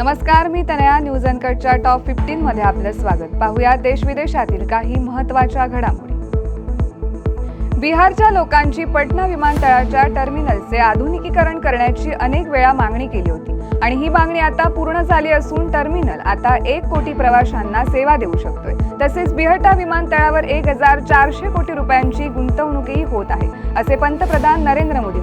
नमस्कार मी Tanaya. News अनकटच्या top fifteen मध्ये आपलं स्वागत. पाहूया देश विदेशातील काही महत्त्वाच्या घडामोडी. बिहारच्या लोकांची पटना विमानतळाच्या टर्मिनलचे आधुनिकीकरण करण्याची अनेक वेळा मागणी केली होती. आणि ही मागणी आता पूर्ण झाली असून टर्मिनल आता एक कोटी प्रवाशांना सेवा देऊ शकतोय. तसेच बिहटा विमानतळावर एक हजार चारशे कोटी रुपयांची गुंतवणूकही होत आहे असे पंतप्रधान नरेंद्र मोदी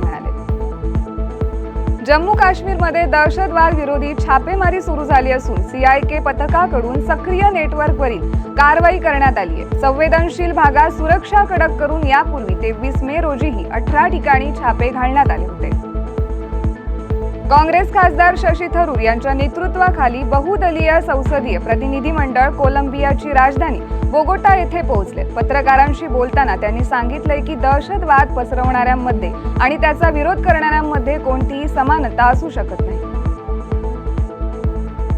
जम्मू काश्मीरमध्ये दहशतवाद विरोधी छापेमारी सुरू झाली असून सीआयके पथकाकडून सक्रिय नेटवर्कवरील कारवाई करण्यात आली आहे. संवेदनशील भागात सुरक्षा कडक करून यापूर्वी तेवीस मे रोजीही अठरा ठिकाणी छापे घालण्यात आले होते. काँग्रेस खासदार शशी थरूर यांच्या नेतृत्वाखाली बहुदलीय संसदीय प्रतिनिधी मंडळ कोलंबियाची राजधानी बोगोटा येथे पोहोचले. पत्रकारांशी बोलताना त्यांनी सांगितलंय की दहशतवाद पसरवणाऱ्यांमध्ये आणि त्याचा विरोध करणाऱ्यांमध्ये कोणतीही समानता असू शकत नाही.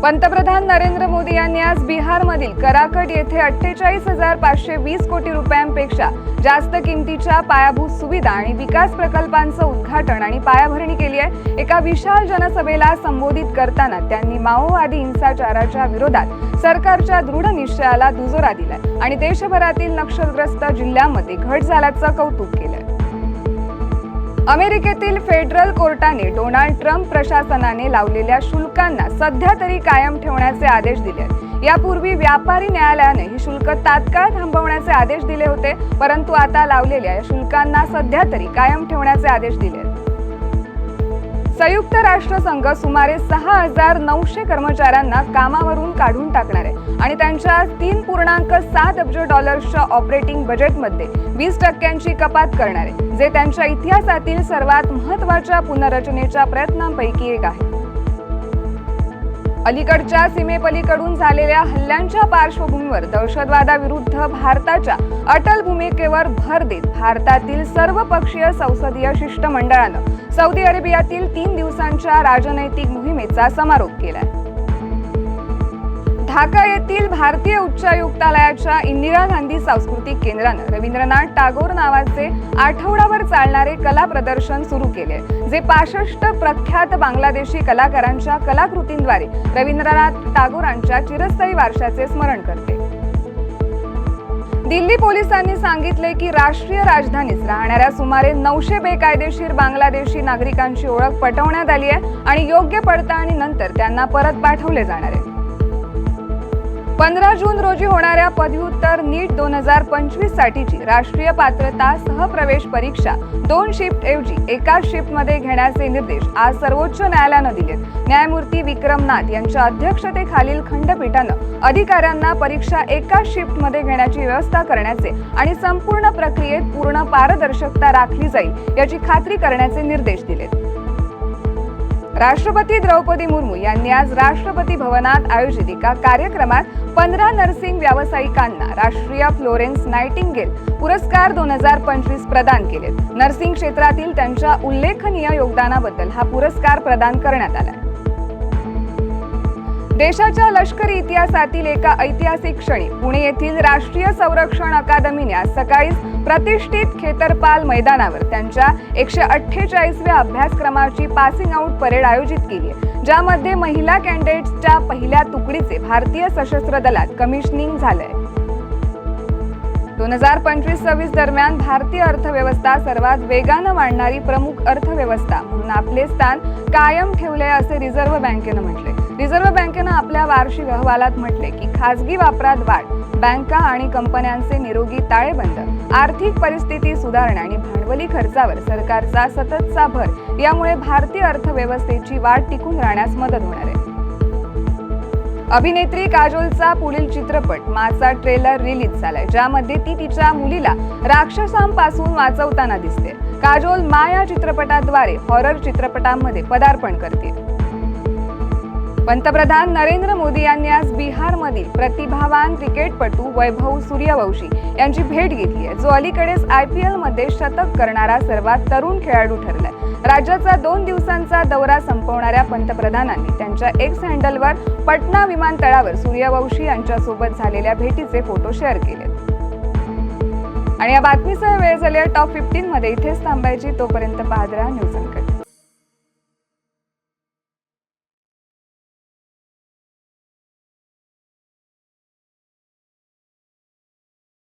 पंतप्रधान नरेंद्र मोदी यांनी आज बिहारमधील कराकट येथे अठ्ठेचाळीस हजार पाचशे वीस कोटी रुपयांपेक्षा जास्त किमतीच्या पायाभूत सुविधा आणि विकास प्रकल्पांचं उद्घाटन आणि पायाभरणी केली आहे. एका विशाल जनसभेला संबोधित करताना त्यांनी माओवादी हिंसाचाराच्या विरोधात सरकारच्या दृढ निश्चयाला दुजोरा दिलाय आणि देशभरातील नक्षलग्रस्त जिल्ह्यांमध्ये घट झाल्याचं कौतुक केलं अमेरिकेतील फेडरल कोर्टाने डोनाल्ड ट्रम्प प्रशासनाने लावलेल्या शुल्कांना सध्या तरी कायम ठेवण्याचे आदेश दिले आहेत. यापूर्वी व्यापारी न्यायालयाने ही शुल्क तात्काळ थांबवण्याचे आदेश दिले होते परंतु आता लावलेल्या या शुल्कांना सध्या तरी कायम ठेवण्याचे आदेश दिले संयुक्त राष्ट्रसंघ सुमारे सहा हजार नऊशे कर्मचाऱ्यांना कामावरून काढून टाकणार आहे. आणि त्यांच्या तीन पूर्णांक सात अब्ज डॉलर्सच्या ऑपरेटिंग बजेटमध्ये वीस टक्क्यांची कपात करणार आहे जे त्यांच्या इतिहासातील सर्वात महत्त्वाच्या पुनर्रचनेच्या प्रयत्नांपैकी एक आहे. अलीकडच्या सीमेपलीकडून झालेल्या हल्ल्यांच्या पार्श्वभूमीवर दहशतवादाविरुद्ध भारताच्या अटल भूमिकेवर भर देत भारतातील सर्वपक्षीय संसदीय शिष्टमंडळानं सौदी अरेबियातील तीन दिवसांच्या राजनैतिक मोहिमेचा समारोप केलाय. ढाका येथील भारतीय उच्चायुक्तालयाच्या इंदिरा गांधी सांस्कृतिक केंद्रानं रवींद्रनाथ टागोर नावाचे आठवडाभर चालणारे कला प्रदर्शन सुरू केले जे पासष्ट प्रख्यात बांगलादेशी कलाकारांच्या कलाकृतींद्वारे रवींद्रनाथ टागोरांच्या चिरस्थायी वारशाचे स्मरण करते. दिल्ली पोलिसांनी सांगितले की राष्ट्रीय राजधानीत राहणाऱ्या सुमारे नऊशे बेकायदेशीर बांगलादेशी नागरिकांची ओळख पटवण्यात आली आहे आणि योग्य पडताळणीनंतर त्यांना परत पाठवले जाणार आहे. पंधरा जून रोजी होणाऱ्या पदव्युत्तर नीट दोन हजार पंचवीस साठीची राष्ट्रीय पात्रता सहप्रवेश परीक्षा दोन शिफ्ट ऐवजी एकाच शिफ्टमध्ये घेण्याचे निर्देश आज सर्वोच्च न्यायालयानं दिलेत. न्यायमूर्ती विक्रम नाथ यांच्या अध्यक्षतेखालील खंडपीठानं अधिकाऱ्यांना परीक्षा एकाच शिफ्टमध्ये घेण्याची व्यवस्था करण्याचे आणि संपूर्ण प्रक्रियेत पूर्ण पारदर्शकता राखली जाईल याची खात्री करण्याचे निर्देश दिलेत. राष्ट्रपती द्रौपदी मुर्मू यांनी आज राष्ट्रपती भवनात आयोजित एका कार्यक्रमात पंधरा नर्सिंग व्यावसायिकांना राष्ट्रीय फ्लोरेन्स नायटिंगेल पुरस्कार दोन हजार पंचवीस प्रदान केलेत नर्सिंग क्षेत्रातील त्यांच्या उल्लेखनीय योगदानाबद्दल हा पुरस्कार प्रदान करण्यात आला. देशाच्या लष्करी इतिहासातील एका ऐतिहासिक क्षणी पुणे येथील राष्ट्रीय संरक्षण अकादमीने आज सकाळी प्रतिष्ठित खेतरपाल मैदानावर त्यांच्या एकशे अठ्ठेचाळीसव्या अभ्यासक्रमाची पासिंग आउट परेड आयोजित केली आहे ज्यामध्ये महिला कॅन्डिडेट्सच्या पहिल्या तुकडीचे भारतीय सशस्त्र दलात कमिशनिंग झालंय. दोन हजार पंचवीस सव्वीस दरम्यान भारतीय अर्थव्यवस्था सर्वात वेगानं वाढणारी प्रमुख अर्थव्यवस्था म्हणून आपले स्थान कायम ठेवले असे रिझर्व्ह बँकेनं म्हटले रिझर्व्ह बँकेनं आपल्या वार्षिक अहवालात म्हटले की खासगी वापरात वाढ बँका आणि कंपन्यांचे निरोगी ताळेबंद आर्थिक परिस्थिती सुधारणा आणि भांडवली खर्चावर सरकारचा सततचा भर यामुळे भारतीय अर्थव्यवस्थेची वाढ टिकून राहण्यास मदत होणार आहे. अभिनेत्री काजोलचा पुढील चित्रपट माचा ट्रेलर रिलीज झालाय ज्यामध्ये ती तिच्या मुलीला राक्षसांपासून वाचवताना दिसते. काजोल मा या चित्रपटाद्वारे हॉरर चित्रपटांमध्ये पदार्पण करते पंतप्रधान नरेंद्र मोदी यांनी आज बिहारमधील प्रतिभावान क्रिकेटपटू वैभव सूर्यवंशी यांची भेट घेतली आहे. जो अलीकडेच आय पी एलमध्ये शतक करणारा सर्वात तरुण खेळाडू ठरलाय. राज्याचा दोन दिवसांचा दौरा संपवणाऱ्या पंतप्रधानांनी त्यांच्या एक्स हँडलवर पटना विमानतळावर सूर्यवंशी यांच्यासोबत झालेल्या भेटीचे फोटो शेअर केले. आणि या बातमीसह वेळ झाली टॉप फिफ्टीन मध्ये इथेच थांबायची. तोपर्यंत पाहत राहा न्यूज